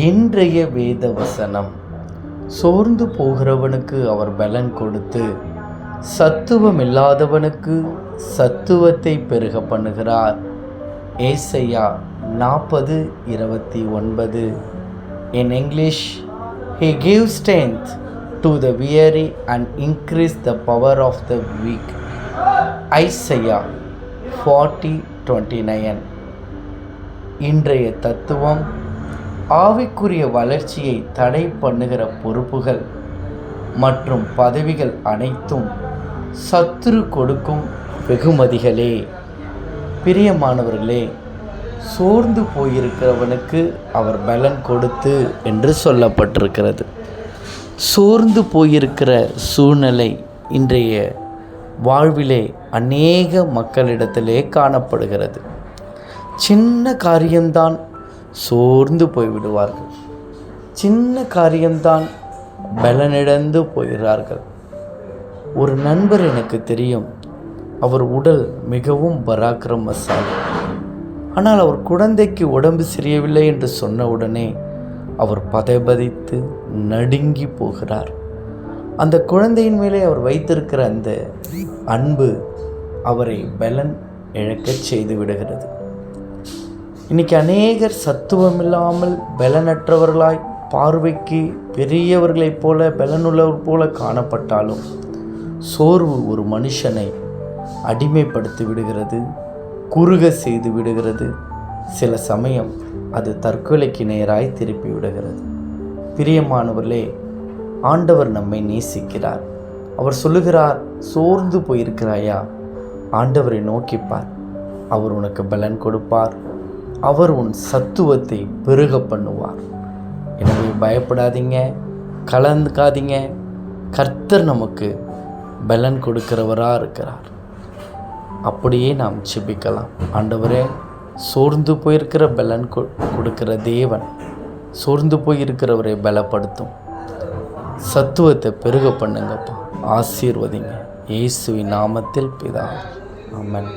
இன்றைய வேத வசனம் சோர்ந்து போகிறவனுக்கு அவர் பலன் கொடுத்து சத்துவம் இல்லாதவனுக்கு சத்துவத்தை பெருக பண்ணுகிறார். ஏசையா நாற்பது இருபத்தி ஒன்பது. In English he give strength to the weary and increase the power of the weak Isaiah forty twenty nine இன்றைய தத்துவம் ஆவிக்குரிய வளர்ச்சியை தடை பண்ணுகிற பொறுப்புகள் மற்றும் பதவிகள் அனைத்தும் சத்துரு கொடுக்கும் வெகுமதிகளே. பிரியமானவர்களே சோர்ந்து போயிருக்கிறவனுக்கு அவர் பலன் கொடுத்து என்று சொல்லப்பட்டிருக்கிறது. சோர்ந்து போயிருக்கிற சூழ்நிலை இன்றைய வாழ்விலே அநேக மக்களிடத்திலே காணப்படுகிறது. சின்ன காரியம்தான் சோர்ந்து போய்விடுவார்கள் சின்ன காரியம்தான் பலனிழந்து போகிறார்கள் ஒரு நண்பர் எனக்கு தெரியும். அவர் உடல் மிகவும் பராக்கிரமசாலி. ஆனால் அவர் குழந்தைக்கு உடம்பு சரியவில்லை என்று சொன்ன உடனே அவர் பதைபதித்து நடுங்கி போகிறார். அந்த குழந்தையின் மேலே அவர் வைத்திருக்கிற அந்த அன்பு அவரை பலன் இழக்கச் செய்து விடுகிறது. இன்றைக்கி அநேகர் சத்துவமில்லாமல் பலனற்றவர்களாய் பார்வைக்கு பெரியவர்களைப் போல பலனுள்ளவர் போல காணப்பட்டாலும் சோர்வு ஒரு மனுஷனை அடிமைப்படுத்தி விடுகிறது குறுக செய்து விடுகிறது. சில சமயம் அது தற்கொலைக்கு நேராய் திருப்பி விடுகிறது. பிரியமானவர்களே ஆண்டவர் நம்மை நேசிக்கிறார். அவர் சொல்லுகிறார் சோர்ந்து போயிருக்கிறாயா? ஆண்டவரை நோக்கிப்பார் அவர் உனக்கு பலன் கொடுப்பார். அவர் உன் சத்துவத்தை பெருக பண்ணுவார். எனவே பயப்படாதீங்க கலந்துக்காதீங்க. கர்த்தர் நமக்கு பலன் கொடுக்கிறவராக இருக்கிறார். அப்படியே நாம் செபிக்கலாம் ஆண்டவரே சோர்ந்து போயிருக்கிற பலன் கொ கொடுக்கிற தேவன் சோர்ந்து போயிருக்கிறவரை பலப்படுத்தும். சத்துவத்தை பெருக பண்ணுங்கப்பா. ஆசீர்வதிங்க. இயேசுவின் நாமத்தில் பிதா. ஆமென்.